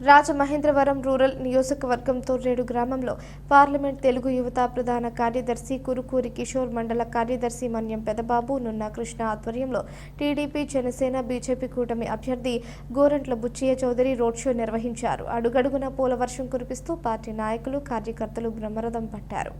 Rajamahendravaram rural నియోజకవర్గం తొర్రేడు గ్రామంలో parliament Telugu యువత ప్రధాన కార్యదర్శి కురుకూరి కిషోర్ మండల కార్యదర్శి మన్యం పెదబాబు నున్న కృష్ణ ఆధ్వర్యంలో టీడీపీ జనసేన బీజేపీ కూటమి అభ్యర్థి గోరంట్ల బుచ్చయ్య చౌదరి రోడ్ షో నిర్వహించారు. అడుగడుగున పూల వర్షం కురిపిస్తూ పార్టీ నాయకులు కార్యకర్తలు బ్రహ్మరథం పట్టారు.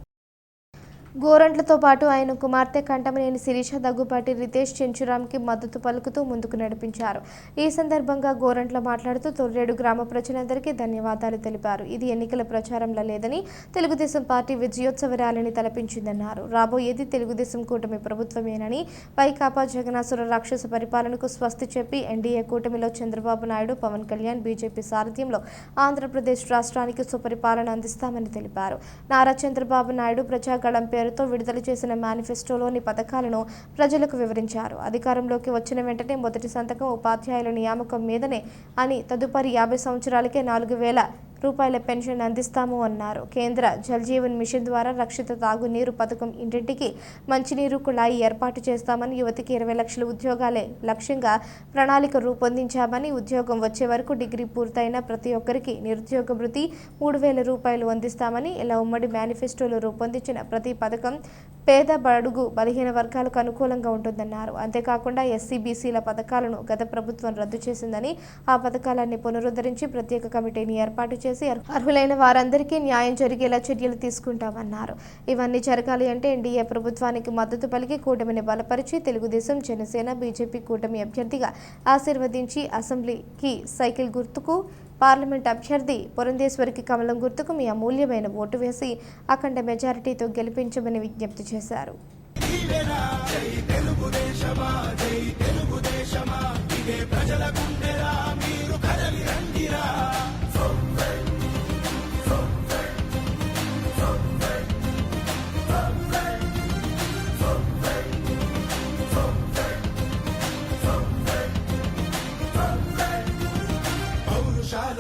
గోరంట్లతో పాటు ఆయన కుమార్తె కంటమనేని శిరీష దగ్గుపాటి రితేష్ చెంచురామ్కి మద్దతు పలుకుతూ ముందుకు నడిపించారు. ఈ సందర్భంగా గోరంట్ల మాట్లాడుతూ తొర్రేడు గ్రామ ప్రజలందరికీ ధన్యవాదాలు తెలిపారు. ఇది ఎన్నికల ప్రచారంలో లేదని తెలుగుదేశం పార్టీ విజయోత్సవ ర్యాలీని తలపించిందన్నారు. రాబోయేది తెలుగుదేశం కూటమి ప్రభుత్వమేనని వైకాపా జగనాసుర రాక్షస పరిపాలనకు స్వస్తి చెప్పి ఎన్డీఏ కూటమిలో చంద్రబాబు నాయుడు పవన్ కళ్యాణ్ బీజేపీ సారథ్యంలో ఆంధ్రప్రదేశ్ రాష్ట్రానికి సుపరిపాలన అందిస్తామని తెలిపారు. నారా చంద్రబాబు నాయుడు ప్రజాగళం పేరుతో విడుదల చేసిన మేనిఫెస్టోలోని పథకాలను ప్రజలకు వివరించారు. అధికారంలోకి వచ్చిన వెంటనే మొదటి సంతకం ఉపాధ్యాయుల నియామకం మీదనే అని తదుపరి యాభై సంవత్సరాలకే నాలుగు వేల రూపాయల పెన్షన్ అందిస్తాము అన్నారు. కేంద్ర జల్జీవన్ మిషన్ ద్వారా రక్షిత తాగునీరు పథకం ఇంటింటికి మంచినీరు కుళాయి ఏర్పాటు చేస్తామని యువతికి ఇరవై లక్షల ఉద్యోగాలే లక్ష్యంగా ప్రణాళిక రూపొందించామని ఉద్యోగం వచ్చే వరకు డిగ్రీ పూర్తయిన ప్రతి ఒక్కరికి నిరుద్యోగ భృతి మూడు వేల రూపాయలు అందిస్తామని ఇలా ఉమ్మడి మేనిఫెస్టోలో రూపొందించిన ప్రతి పథకం పేద బడుగు బలహీన వర్గాలకు అనుకూలంగా ఉంటుందన్నారు. అంతేకాకుండా ఎస్సీ బీసీల పథకాలను గత ప్రభుత్వం రద్దు చేసిందని ఆ పథకాలన్నీ పునరుద్ధరించి ప్రత్యేక కమిటీని ఏర్పాటు చేసి అర్హులైన వారందరికీ న్యాయం జరిగేలా చర్యలు తీసుకుంటామన్నారు. ఇవన్నీ జరగాలి అంటే ఎన్డీఏ ప్రభుత్వానికి మద్దతు పలికి కూటమిని బలపరిచి తెలుగుదేశం జనసేన బీజేపీ కూటమి అభ్యర్థిగా ఆశీర్వదించి అసెంబ్లీకి సైకిల్ గుర్తుకు పార్లమెంట్ అభ్యర్థి పురంధేశ్వరికి కమలం గుర్తుకు మీ అమూల్యమైన ఓటు వేసి అఖండ మెజారిటీతో గెలిపించమని విజ్ఞప్తి చేశారు.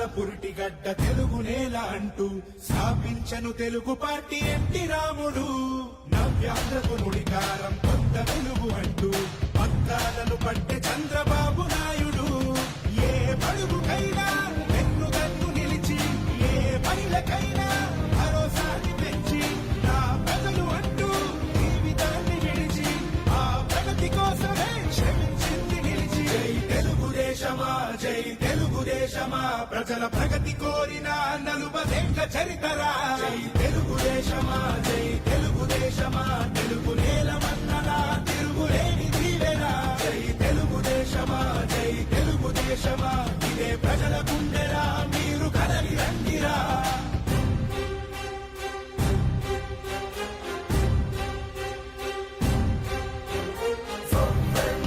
పౌరుషాల పురిటిగడ్డ తెలుగు నేల అంటూ స్థాపించను తెలుగు పార్టీ ఎన్టీ రాముడు. నవ్యాంధ్రకు నుడికారం కొత్త వెలుగు అంటూ పత్రాలను పట్టె చంద్రబాబు నాయుడు. ఏ బడుగుకైనా వెన్ను తన్ను నిలిచి ఏ మహిళకైనా భరోసాని పెంచి నా ప్రజలు అంటూ జీవితాన్ని విడిచి ఆ ప్రగతి కోసమే శ్రమించింది నిలిచి. జై తెలుగుదేశమా జై తెలుగుదేశమా? ప్రజల ప్రగతి కోరిన నలుబదేండ్ల చరితరా? జై తెలుగుదేశమా? జై తెలుగుదేశమా? తెలుగు నేలమన్ననా తిరుగులేని దీవెనా? జై తెలుగుదేశమా? జై తెలుగుదేశమా? ఇదే ప్రజల గుండెరా?